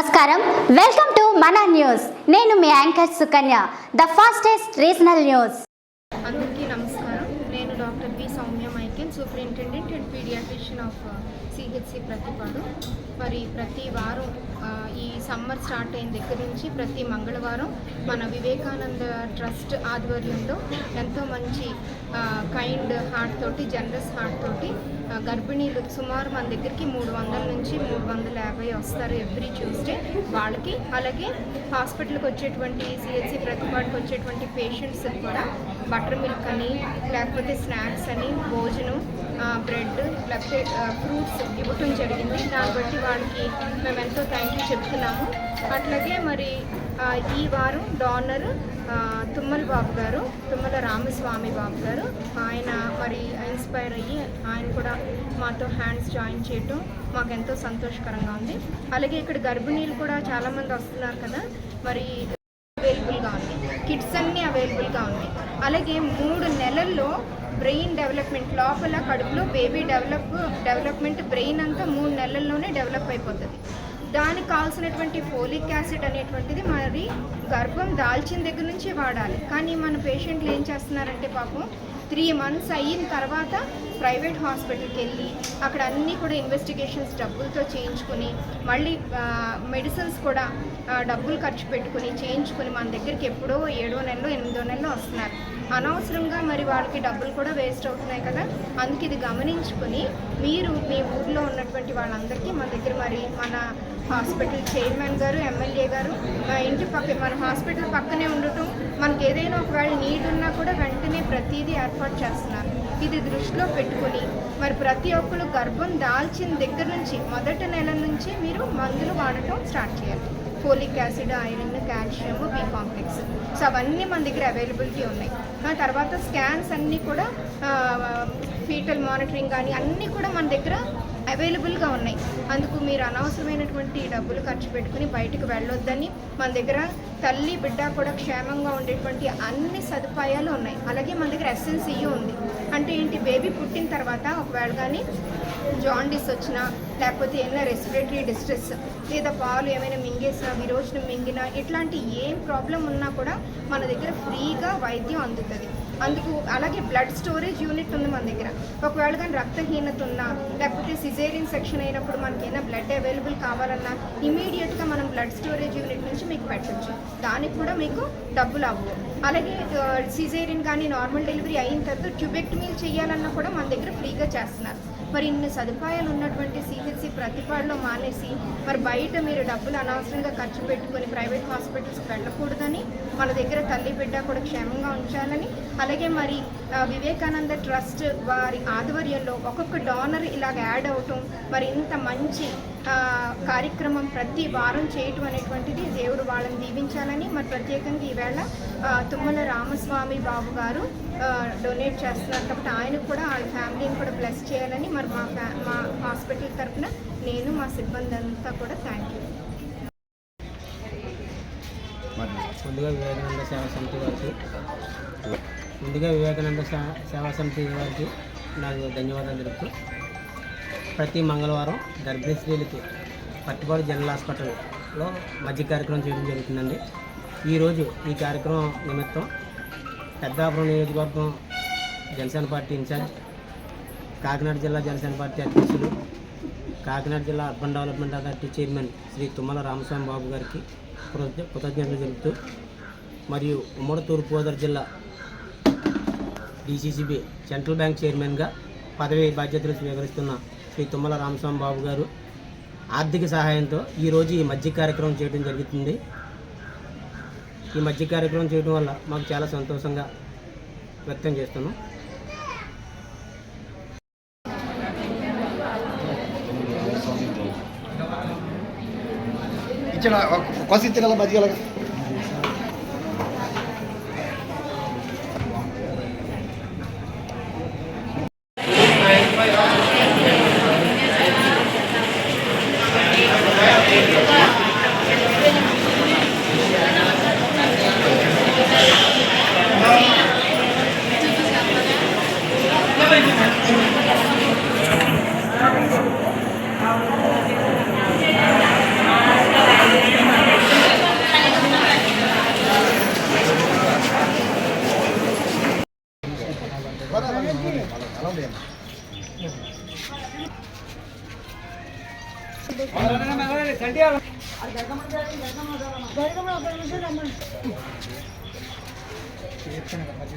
నమస్కారం. Welcome to మన news నేను మీ anchor Sukanya the fastest regional news అందరికీ నమస్కారం. నేను doctor B. Soumya Michael superintendent and paediatrician of C H C Prathipadu. మరి ప్రతి వారం ఈ సమ్మర్ స్టార్ట్ అయిన దగ్గర నుంచి ప్రతి మంగళవారం మన వివేకానంద ట్రస్ట్ ఆధ్వర్యంలో ఎంతో మంచి కైండ్ హార్ట్ తోటి జనరస్ హార్ట్ తోటి గర్భిణీలు సుమారు మన దగ్గరికి మూడు వందల నుంచి మూడు వందల యాభై వస్తారు ఎవ్రీ ట్యూస్డే వాళ్ళకి. అలాగే హాస్పిటల్కి వచ్చేటువంటి సిహెచ్సి ప్రతిపాటుకు వచ్చేటువంటి పేషెంట్స్ కూడా బటర్ మిల్క్ అని లేకపోతే స్నాక్స్ అని భోజనం బ్రెడ్ లేకపోతే ఫ్రూట్స్ ఇవ్వటం జరిగింది. దాన్ని బట్టి వాళ్ళకి మేము ఎంతో థ్యాంక్ యూ చెప్తున్నాము. అట్లాగే మరి ఈ వారం డోనర్ తుమ్మల బాబు గారు తుమ్మల రామస్వామి బాబు గారు ఆయన మరి ఇన్స్పైర్ అయ్యి ఆయన కూడా మాతో హ్యాండ్స్ జాయిన్ చేయటం మాకు ఎంతో సంతోషకరంగా ఉంది. అలాగే ఇక్కడ గర్భిణీలు కూడా చాలామంది వస్తున్నారు కదా మరి అవైలబుల్గా ఉంది. కిట్స్ అన్నీ అవైలబుల్గా ఉంది. అలాగే మూడు నెలల్లో బ్రెయిన్ డెవలప్మెంట్ లోపల కడుపులో బేబీ డెవలప్ డెవలప్మెంట్ బ్రెయిన్ అంతా మూడు నెలల్లోనే డెవలప్ అయిపోతుంది. దానికి కావాల్సినటువంటి ఫోలిక్ యాసిడ్ అనేటువంటిది మరి గర్భం దాల్చిన దగ్గర నుంచి వాడాలి. కానీ మన పేషెంట్లు ఏం చేస్తున్నారంటే పాపం త్రీ మంత్స్ అయిన తర్వాత ప్రైవేట్ హాస్పిటల్కి వెళ్ళి అక్కడ అన్నీ కూడా ఇన్వెస్టిగేషన్స్ డబ్బులతో చేయించుకుని మళ్ళీ మెడిసిన్స్ కూడా డబ్బులు ఖర్చు పెట్టుకుని చేయించుకుని మన దగ్గరికి ఎప్పుడో ఏడో నెలలో ఎనిమిదో నెలలో వస్తున్నారు. అనవసరంగా మరి వాళ్ళకి డబ్బులు కూడా వేస్ట్ అవుతున్నాయి కదా? అందుకే ఇది గమనించుకుని మీరు మీ ఊర్లో ఉన్నటువంటి వాళ్ళందరికీ మన దగ్గర మరి మన హాస్పిటల్ చైర్మన్ గారు ఎమ్మెల్యే గారు మా ఇంటి పక్క మన హాస్పిటల్ పక్కనే ఉండటం మనకి ఏదైనా ఒకవేళ నీడ్ ఉన్నా కూడా వెంటనే ప్రతిదీ ఏర్పాటు చేస్తున్నారు. ఇది దృష్టిలో పెట్టుకుని మరి ప్రతి ఒక్కరు గర్భం దాల్చిన దగ్గర నుంచి మొదటి నెల నుంచి మీరు మందులు వాడటం స్టార్ట్ చేయాలి. Folic acid iron calcium B complex. So అవన్నీ మన దగ్గర అవైలబిలిటీ ఉన్నాయి. ఆ తర్వాత స్కాన్స్ అన్నీ కూడా ఫీటల్ మానిటరింగ్ కానీ అన్నీ కూడా మన దగ్గర అవైలబుల్గా ఉన్నాయి. అందుకు మీరు అనవసరమైనటువంటి డబ్బులు ఖర్చు పెట్టుకుని బయటకు వెళ్ళొద్దని మన దగ్గర తల్లి బిడ్డ కూడా క్షేమంగా ఉండేటువంటి అన్ని సదుపాయాలు ఉన్నాయి. అలాగే మన దగ్గర ఎస్ఎన్సీయూ ఉంది. అంటే ఏంటి? బేబీ పుట్టిన తర్వాత ఒకవేళ కానీ జాండీస్ వచ్చినా లేకపోతే ఏమైనా రెస్పిరేటరీ డిస్ట్రెస్ లేదా పాలు ఏమైనా మింగేసినా విరోచనం మింగినా ఇట్లాంటి ఏం ప్రాబ్లం ఉన్నా కూడా మన దగ్గర ఫ్రీగా వైద్యం అందుతుంది. అందుకు అలాగే బ్లడ్ స్టోరేజ్ యూనిట్ ఉంది మన దగ్గర. ఒకవేళ కానీ రక్తహీనత ఉన్నా లేకపోతే సిజేరియన్ సెక్షన్ అయినప్పుడు మనకి ఏమైనా బెడ్ అవైలబుల్ కావాలన్నా ఇమీడియట్గా మనం బ్లడ్ స్టోరేజ్ యూనిట్ నుంచి మీకు పెట్టచ్చు. దానికి కూడా మీకు డబ్బులు అవ్వవు అలాగే సిజేరియన్ కానీ నార్మల్ డెలివరీ అయిన తర్వాత ట్యూబెక్టమీలు చేయాలన్నా కూడా మన దగ్గర ఫ్రీగా చేస్తున్నారు. మరి ఇన్ని సదుపాయాలు ఉన్నటువంటి సిహెచ్సి ప్రతిపాడులో మానేసి మరి బయట మీరు డబ్బులు అనవసరంగా ఖర్చు పెట్టుకొని ప్రైవేట్ హాస్పిటల్స్కి వెళ్ళకూడదని మన దగ్గర తల్లి బిడ్డ కూడా క్షేమంగా ఉంచాలని అలాగే మరి వివేకానంద ట్రస్ట్ వారి ఆధ్వర్యంలో ఒక్కొక్క డోనర్ ఇలాగ యాడ్ అవటం మరి ఇంత మంచి కార్యక్రమం ప్రతి వారం చేయటం అనేటువంటిది దేవుడు వాళ్ళని దీవించాలని మరి ప్రత్యేకంగా ఈవేళ తుమ్మల రామస్వామి బాబు గారు డొనేట్ చేస్తున్నారు కాబట్టి ఆయనకు కూడా వాళ్ళ ఫ్యామిలీని కూడా బ్లెస్ చేయాలని మరి మా ఫ్యా మా హాస్పిటల్ తరఫున నేను మా సిబ్బంది అంతా కూడా థ్యాంక్ యూ ముందుగా వివేకానంద సేవా సమితి వారికి ముందుగా వివేకానంద సేవా సమితి వారికి నాకు ధన్యవాదాలు తెలుపుతూ ప్రతి మంగళవారం గర్భిణీ స్త్రీలకి పట్టుబాటు జనరల్ హాస్పిటల్లో మధ్య కార్యక్రమం చేయడం జరుగుతుందండి. ఈరోజు ఈ కార్యక్రమం నిమిత్తం పెద్దాపురం నియోజకవర్గం జనసేన పార్టీ ఇన్ఛార్జ్ కాకినాడ జిల్లా జనసేన పార్టీ అధ్యక్షులు కాకినాడ జిల్లా urban development authority chairman Shri Tummala Ramaswamy Babu గారికి కృతజ్ఞతలు తెలుపుతూ మరియు ఉమ్మడి తూర్పుగోదావరి జిల్లా డిసిసిబి సెంట్రల్ బ్యాంక్ చైర్మన్గా పదవి బాధ్యతలు స్వీకరిస్తున్న శ్రీ తుమ్మల రామస్వామి బాబు గారు ఆర్థిక సహాయంతో ఈరోజు ఈ మధ్య కార్యక్రమం చేయడం జరుగుతుంది. ఈ మధ్య కార్యక్రమం చేయడం వల్ల మాకు చాలా సంతోషంగా వ్యక్తం చేస్తున్నాం ఇచ్చిన కొసి తిరగల బతికల Thank. ఎక్కడ మధ్య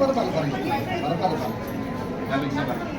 Baru-baru-baru. Baru-baru-baru. baru, baru.